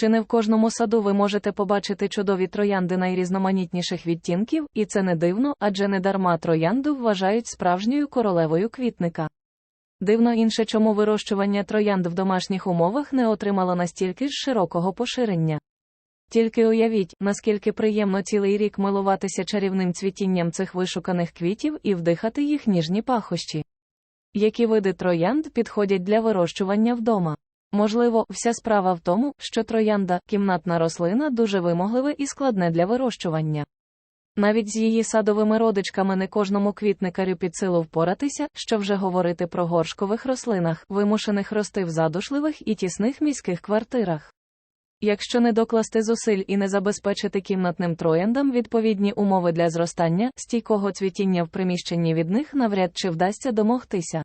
Чи не в кожному саду ви можете побачити чудові троянди найрізноманітніших відтінків, і це не дивно, адже недарма троянду вважають справжньою королевою квітника. Дивно інше, чому вирощування троянд в домашніх умовах не отримало настільки ж широкого поширення. Тільки уявіть, наскільки приємно цілий рік милуватися чарівним цвітінням цих вишуканих квітів і вдихати їх ніжні пахощі. Які види троянд підходять для вирощування вдома? Можливо, вся справа в тому, що троянда, кімнатна рослина, дуже вимогливе і складне для вирощування. Навіть з її садовими родичками не кожному квітникарю під силу впоратися, що вже говорити про горшкових рослинах, вимушених рости в задушливих і тісних міських квартирах. Якщо не докласти зусиль і не забезпечити кімнатним трояндам відповідні умови для зростання, стійкого цвітіння в приміщенні від них навряд чи вдасться домогтися.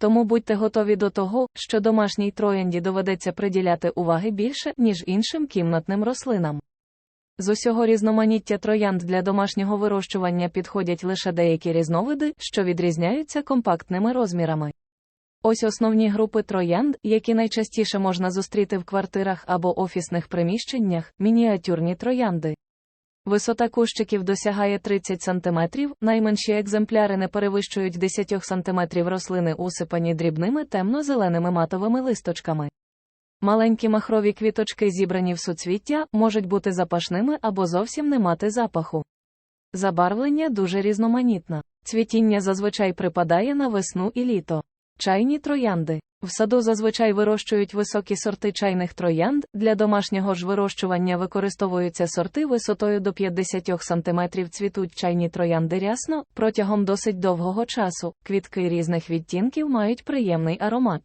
Тому будьте готові до того, що домашній троянді доведеться приділяти уваги більше, ніж іншим кімнатним рослинам. З усього різноманіття троянд для домашнього вирощування підходять лише деякі різновиди, що відрізняються компактними розмірами. Ось основні групи троянд, які найчастіше можна зустріти в квартирах або офісних приміщеннях, мініатюрні троянди. Висота кущиків досягає 30 см, найменші екземпляри не перевищують 10 см рослини усипані дрібними темно-зеленими матовими листочками. Маленькі махрові квіточки, зібрані в суцвіття, можуть бути запашними або зовсім не мати запаху. Забарвлення дуже різноманітне. Цвітіння зазвичай припадає на весну і літо. Чайні троянди. В саду зазвичай вирощують високі сорти чайних троянд, для домашнього ж вирощування використовуються сорти висотою до 50 см цвітуть чайні троянди рясно, протягом досить довгого часу, квітки різних відтінків мають приємний аромат.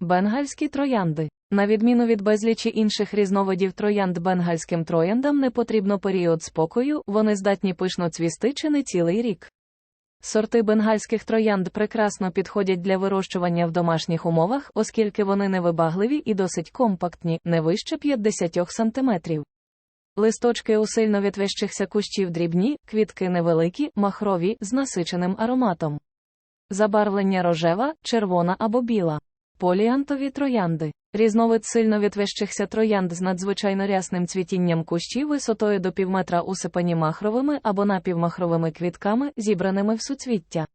Бенгальські троянди. На відміну від безлічі інших різновидів троянд бенгальським трояндам не потрібно період спокою, вони здатні пишно цвісти чи не цілий рік. Сорти бенгальських троянд прекрасно підходять для вирощування в домашніх умовах, оскільки вони невибагливі і досить компактні, не вище 50 см. Листочки у сильно відвищихся кущів дрібні, квітки невеликі, махрові, з насиченим ароматом. Забарвлення рожева, червона або біла. Поліантові троянди. Різновид сильно відвищихся троянд з надзвичайно рясним цвітінням кущів висотою до півметра усипані махровими або напівмахровими квітками, зібраними в суцвіття.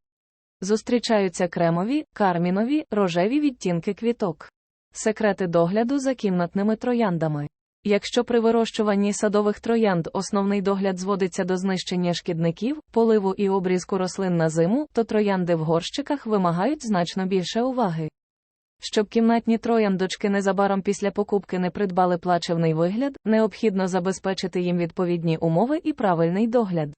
Зустрічаються кремові, кармінові, рожеві відтінки квіток. Секрети догляду за кімнатними трояндами. Якщо при вирощуванні садових троянд основний догляд зводиться до знищення шкідників, поливу і обрізку рослин на зиму, то троянди в горщиках вимагають значно більше уваги. Щоб кімнатні трояндочки незабаром після покупки не придбали плачевний вигляд, необхідно забезпечити їм відповідні умови і правильний догляд.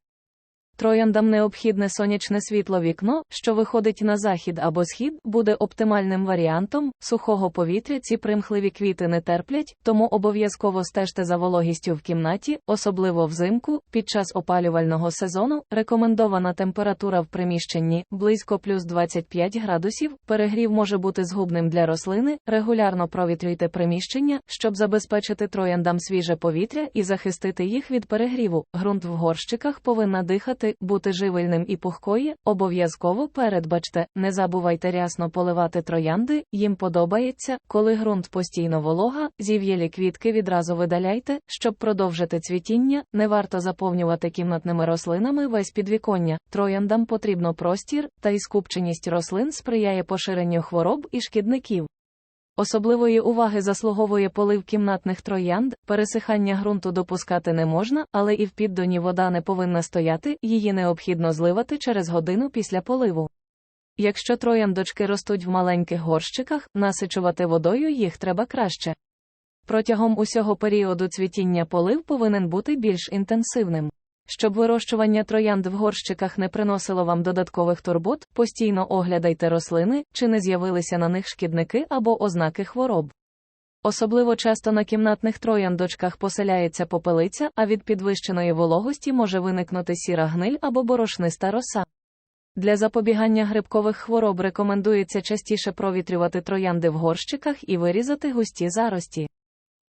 Трояндам необхідне сонячне світло вікно, що виходить на захід або схід, буде оптимальним варіантом. Сухого повітря ці примхливі квіти не терплять, тому обов'язково стежте за вологістю в кімнаті, особливо взимку, під час опалювального сезону. Рекомендована температура в приміщенні близько плюс 25 градусів. Перегрів може бути згубним для рослини. Регулярно провітрюйте приміщення, щоб забезпечити трояндам свіже повітря і захистити їх від перегріву. Ґрунт в горщиках повинна дихати бути живильним і пухкої, обов'язково передбачте, не забувайте рясно поливати троянди, їм подобається, коли ґрунт постійно волога, зів'єлі квітки відразу видаляйте, щоб продовжити цвітіння, не варто заповнювати кімнатними рослинами весь підвіконня, трояндам потрібно простір, та й скупченість рослин сприяє поширенню хвороб і шкідників. Особливої уваги заслуговує полив кімнатних троянд, пересихання ґрунту допускати не можна, але і в піддоні вода не повинна стояти, її необхідно зливати через годину після поливу. Якщо трояндочки ростуть в маленьких горщиках, насичувати водою їх треба краще. Протягом усього періоду цвітіння полив повинен бути більш інтенсивним. Щоб вирощування троянд в горщиках не приносило вам додаткових турбот, постійно оглядайте рослини, чи не з'явилися на них шкідники або ознаки хвороб. Особливо часто на кімнатних трояндочках поселяється попелиця, а від підвищеної вологості може виникнути сіра гниль або борошниста роса. Для запобігання грибкових хвороб рекомендується частіше провітрювати троянди в горщиках і вирізати густі зарості.